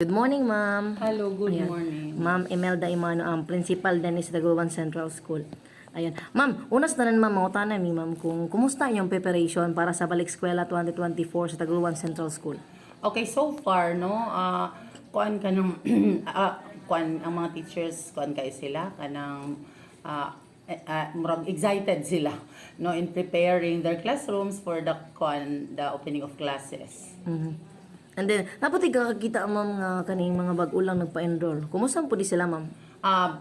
Good morning, ma'am. Hello, good Ayan. morning. Ma'am Imelda Imano, ang principal din sa Central School. Ayan. Ma'am, unas na rin ma'am, mautana mi ma'am kung kumusta yung preparation para sa balik eskwela 2024 sa Dagupan Central School. Okay, so far, no, ah kuan ka ng, ah, kuan, ang mga teachers, kuan kayo sila, kanang, ah, murag excited sila, no, in preparing their classrooms for the, kuan, the opening of classes. Mhm. And then, napati kakakita ma'am nga kaning mga bag-ulang nagpa-enroll. Kumusta po di sila ma'am? Ah,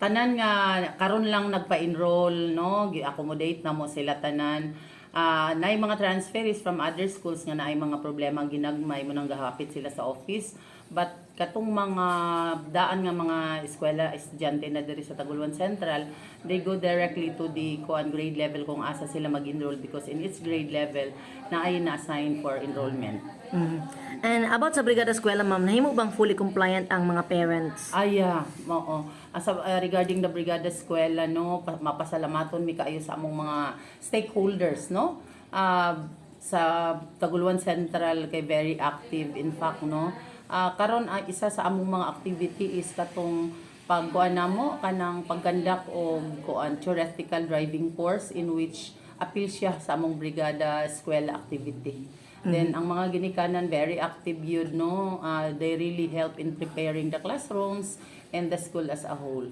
tanan nga karon lang nagpa-enroll no gi-accommodate na mo sila tanan ah naay mga transferees from other schools nga naay mga problema ginagmay mo nang gahapit sila sa office but katong mga daan nga mga eskwela estudyante na diri sa Taguluan Central they go directly to the kuan grade level kung asa sila mag-enroll because in its grade level na ay na-assign for enrollment Mhm. And about sa Brigada Eskwela ma'am, nahimo bang fully compliant ang mga parents? Ay, ah, oo. Asa, ah, regarding the Brigada Eskwela, no, pa- mapasalamaton mi kaayo sa among mga stakeholders, no? Ah, sa Taguluan Central kay very active in fact, no? Ah, karon ah, isa sa among mga activity is katong pagkuan namo kanang pagkandak og kuan theoretical driving course in which appeal siya sa among Brigada Eskwela activity. Then ang mga ginikanan very active yun no. Ah, they really help in preparing the classrooms and the school as a whole.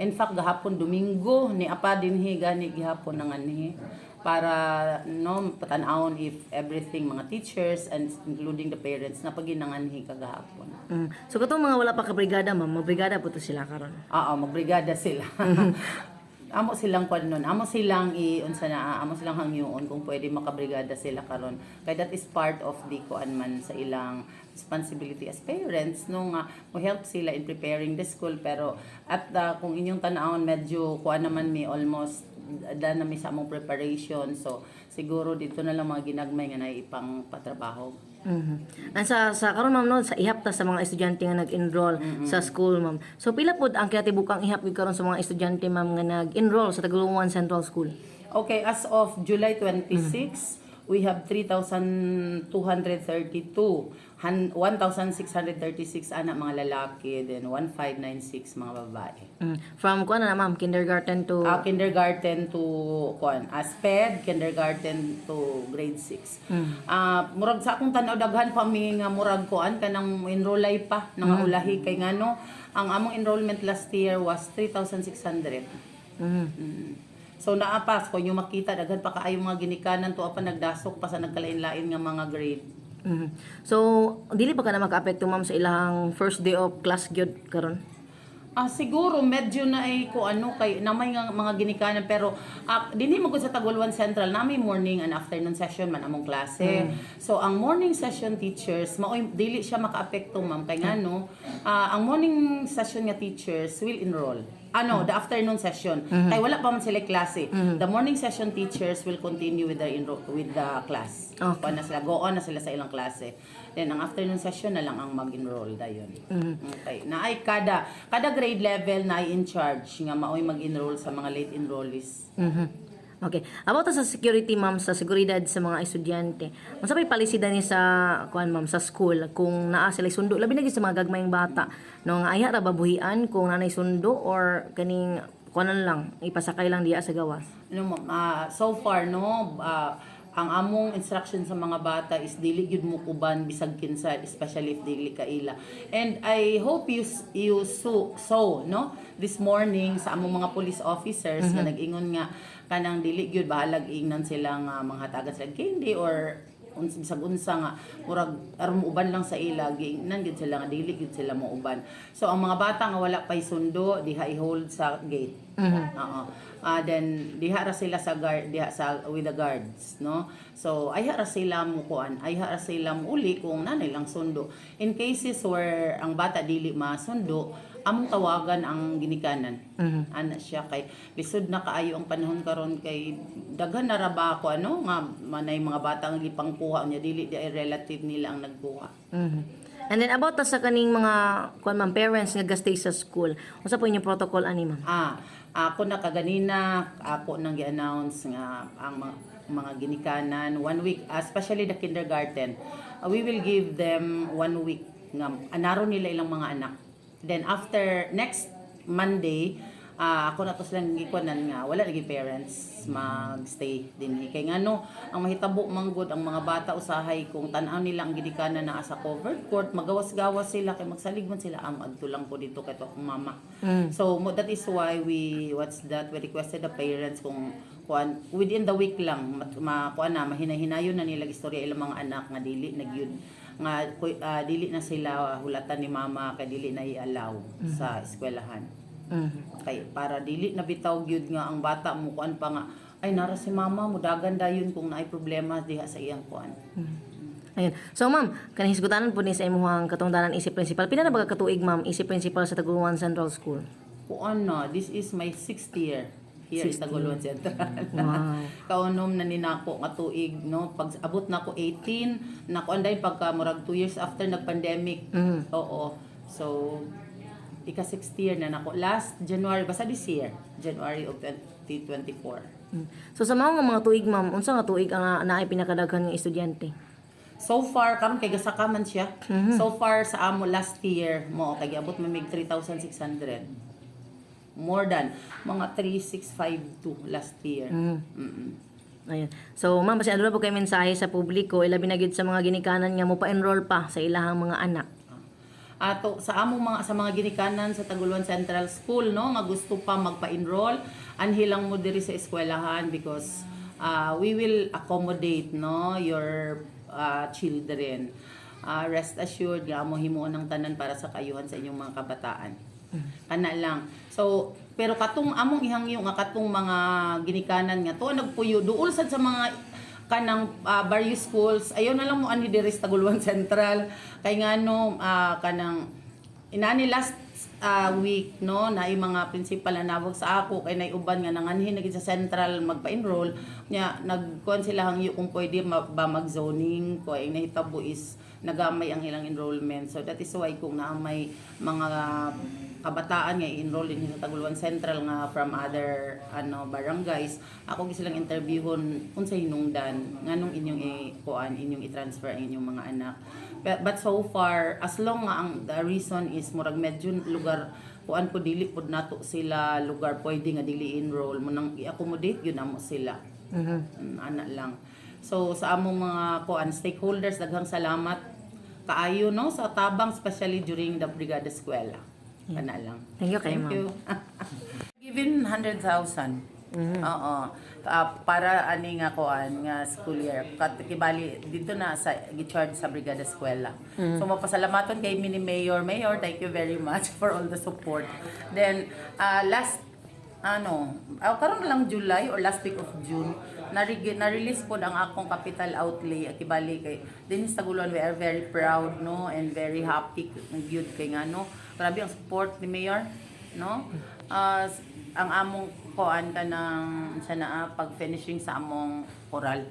In fact gahapon Domingo ni apa dinhi gani gihapon nang anhi para no patanawon if everything mga teachers and including the parents na paginanganhi kagahapon. Mm. So katong mga wala pa ka brigada ma'am, mabrigada po to sila karon. Oo, magbrigada sila. amo silang kwan nun. Amo silang i unsa na amo silang hangyoon kung pwede makabrigada sila karon. Kay that is part of the kuan man sa ilang responsibility as parents no nga mo help sila in preparing the school pero at uh, kung inyong tanawon medyo kuan naman mi almost da na mi sa among preparation so siguro dito na lang mga ginagmay nga na ipang patrabaho Mhm. And sa sa karon ma'am no sa ihapta sa mga estudyante nga nag-enroll sa school ma'am. So pila pod ang kinatibukang ihap gid karon sa mga estudyante ma'am nga nag-enroll sa Taguluan Central School? Okay, as of July 26, we have 3,232. Han- 1,636 anak mga lalaki, then 1,596 mga babae. Mm. From kuan na ma'am, kindergarten to Ah, kindergarten to kuan, asped, kindergarten to grade 6. Ah, murag sa akong tanaw daghan pa mi nga murag kuan kanang enrollay pa nang ulahi kay ngano ang among enrollment last year was 3,600. Mhm. Mm. So naapas ko yung makita daghan pa kaayo mga ginikanan to pa nagdasok pa sa nagkalain-lain nga mga grade. Mhm. So dili pa ka na maka-apekto ma'am sa ilang first day of class gyud karon? Ah siguro medyo na ay ko ano kay namay nga mga ginikanan pero ah, dinhi mo sa Taguluan Central nami morning and afternoon session man among klase. So ang morning session teachers mao dili siya makaapekto ma'am kay ngano ah, ang morning session nga teachers will enroll. Ano, the afternoon session. Kay wala pa man sila klase. The morning session teachers will continue with the enro- with the class. Okay. Na sila, go on na sila sa ilang klase. Then, ang afternoon session na lang ang mag-enroll dayon. Okay. Na ay kada, kada grade level na ay in charge nga maoy mag-enroll sa mga late enrollees. Mhm. Okay. About sa security ma'am sa seguridad sa mga estudyante. Unsa may palisida ni sa kuan ma'am sa school kung naa sila sundo labi na sa mga gagmayng bata no nga aya ra babuhian kung nanay sundo or kaning kuanan lang ipasakay lang diya sa gawas. Ano, ma'am, ah, so far, no, ah, ang among instruction sa mga bata is dili gyud mo kuban bisag kinsa especially if dili kaila and i hope you you so, so no this morning sa among mga police officers nga nag-ingon nga kanang dili gyud bahalag ingnan sila nga mga hatagan sila. Candy or uns bisag unsa nga murag aron uban lang sa ila giingnan gyud sila nga dili gyud sila mo uban so ang mga bata nga wala pay sundo diha i-hold sa gate Oo. Ah then diha ra sila sa guard diha sa with the guards, no? So ay ra sila mo kuan, ay ra sila mo uli kung nanay lang sundo. In cases where ang bata dili masundo, among tawagan ang ginikanan. Ana siya kay lisod na kaayo ang panahon karon kay daghan na ra ba ako ano nga manay mga bata nga gipangkuha niya dili di ay relative nila ang nagkuha. Mhm. And then about ta sa kaning mga kuan ma'am parents nga gastay sa school. Unsa po inyong protocol ani ma'am? Ah, ako na kaganina, ako nang gi-announce nga ang mga, mga ginikanan one week, especially the kindergarten. uh, we will give them one week nga anaro nila ilang mga anak. Then after next Monday, ah, ako na to silang gikuanan nga wala lagi parents magstay din. Kay ngano ang mahitabo manggod ang mga bata usahay kung tan-aw nila ang gidikanan na sa covered court magawas-gawas sila kay magsaligman sila ang agtulang ko dito kay to akong mama. So mo- that is why we what's that we requested the parents kung kuan within the week lang ma kuan na mahinahinayon na nila istorya ilang mga anak nga dili nagyud nga ah, dili na sila hulatan ni mama kay dili na i-allow sa eskwelahan Mhm. kay para dili na bitaw gyud nga ang bata mo kuan pa nga ay nara si mama mo dagan dayon kung naay problema diha sa iyang kuan Ayun. So ma'am, kanang hisgutanan po ni sa imuhang katungdanan isip principal. Pila na ba ka katuig ma'am isip principal sa Taguluan Central School? kuan na this is my sixth year here in Taguluan Central Wow. kaunom na ni nako nga tuig no pag abot na ko 18 nako anday pagka murag 2 years after nag pandemic Mhm. oo so ika sixth year na nako last January basta this year January of 2024 Mm. So sa mga mga tuig ma'am, unsa nga tuig ang naay pinakadaghan nga estudyante? So far, karon kay gasaka man siya. So far sa amo last year mo kay abot man mig 3,600. More than mga 3,652 last year. Mm-mm. Ayun. So ma'am, basi aduna po kay mensahe sa publiko ilabi na gyud sa mga ginikanan nga mo pa-enroll pa sa ilahang mga anak. Ato sa among mga sa mga ginikanan sa Taguluan Central School no nga gusto pa magpa-enroll. Anhilang mo diri sa eskwelahan because uh, we will accommodate no your uh, children. Uh, rest assured nga amo himuon ng tanan para sa kayuhan sa inyong mga kabataan. Kana lang. So pero katong among ihangyo nga katong mga ginikanan nga to nagpuyo duol sa mga kanang ah, various schools ayaw na lang mo ani diri sa Taguluan Central. Kay ngano ah, kanang inani last ah, week no na yung mga principal na nawag sa ako kay nay uban nga nanganhin na sa Central magpa-enroll nya nagkuan sila hangyo kung pwede ma- ba mag-zoning ko ay nahitabo is nagamay ang ilang enrollment. So that is why kung naa may mga kabataan nga i-enroll din sa Taguluan Central nga from other ano barangays ako gi silang interviewon unsa hinungdan nganong inyong i-kuan inyong i-transfer ang inyong mga anak but, but so far as long nga ang the reason is murag medyo lugar kuan po dili pod nato sila lugar pwede nga dili enroll mo nang i-accommodate yun amo sila Mhm. Mm, ana lang. So sa among mga kuan stakeholders daghang salamat kaayo no sa tabang especially during the brigada eskwela. Kana lang. Thank you kay Thank ma'am. you. Given 100,000. Oo. Ah, para ani nga kuan nga school year. Kat kibali dito na sa gi-charge sa brigada eskwela. So mapasalamaton kay mini mayor. Mayor, thank you very much for all the support. Then ah, last ano, uh, karon lang July or last week of June, na na-release po ang akong capital outlay at ibali kay din sa Taguluan we are very proud no and very happy gyud kay nga no grabe ang support ni Mayor no Ah, s- ang among koan ka ng sa naa pag finishing sa among oral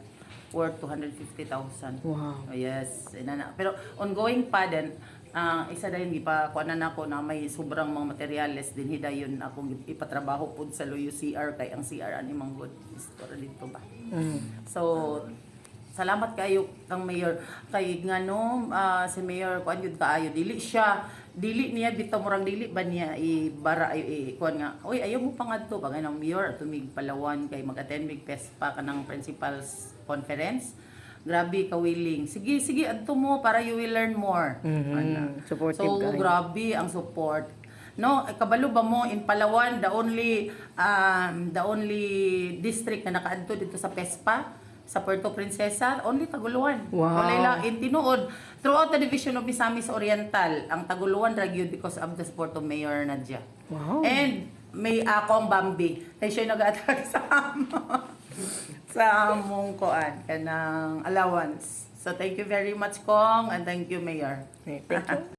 worth 250,000 Wow. Oh, yes, inana. Pero ongoing pa din, ah, isa dayon gipa kuanan nako na may sobrang mga materyales din hidayon akong ipatrabaho pud sa Loyo CR kay ang CR ani manggod istorya dito ba. Mhm. So salamat kayo kang mayor kay ngano ah, si mayor kuan jud kaayo dili siya dili niya bitaw murang dili ba niya ibara ay kuan nga oy ayaw mo pangadto ba ng mayor tumig palawan kay mag-attend mig PESPA kanang principals conference grabe ka willing sige sige adto mo para you will learn more Mhm. Ana. Supportive so kayo. grabe ang support no kabalo ba mo in Palawan the only um, the only district na nakaadto dito sa PESPA sa Puerto Princesa only Taguluan Wow. Walay lang in tinuod throughout the division of Misamis Oriental ang Taguluan ra gyud because of the support of Mayor Nadia Wow. and may ako ang Bambi kay siya nag-attack sa amo sa among koan kanang allowance so thank you very much Kong and thank you Mayor Thank you.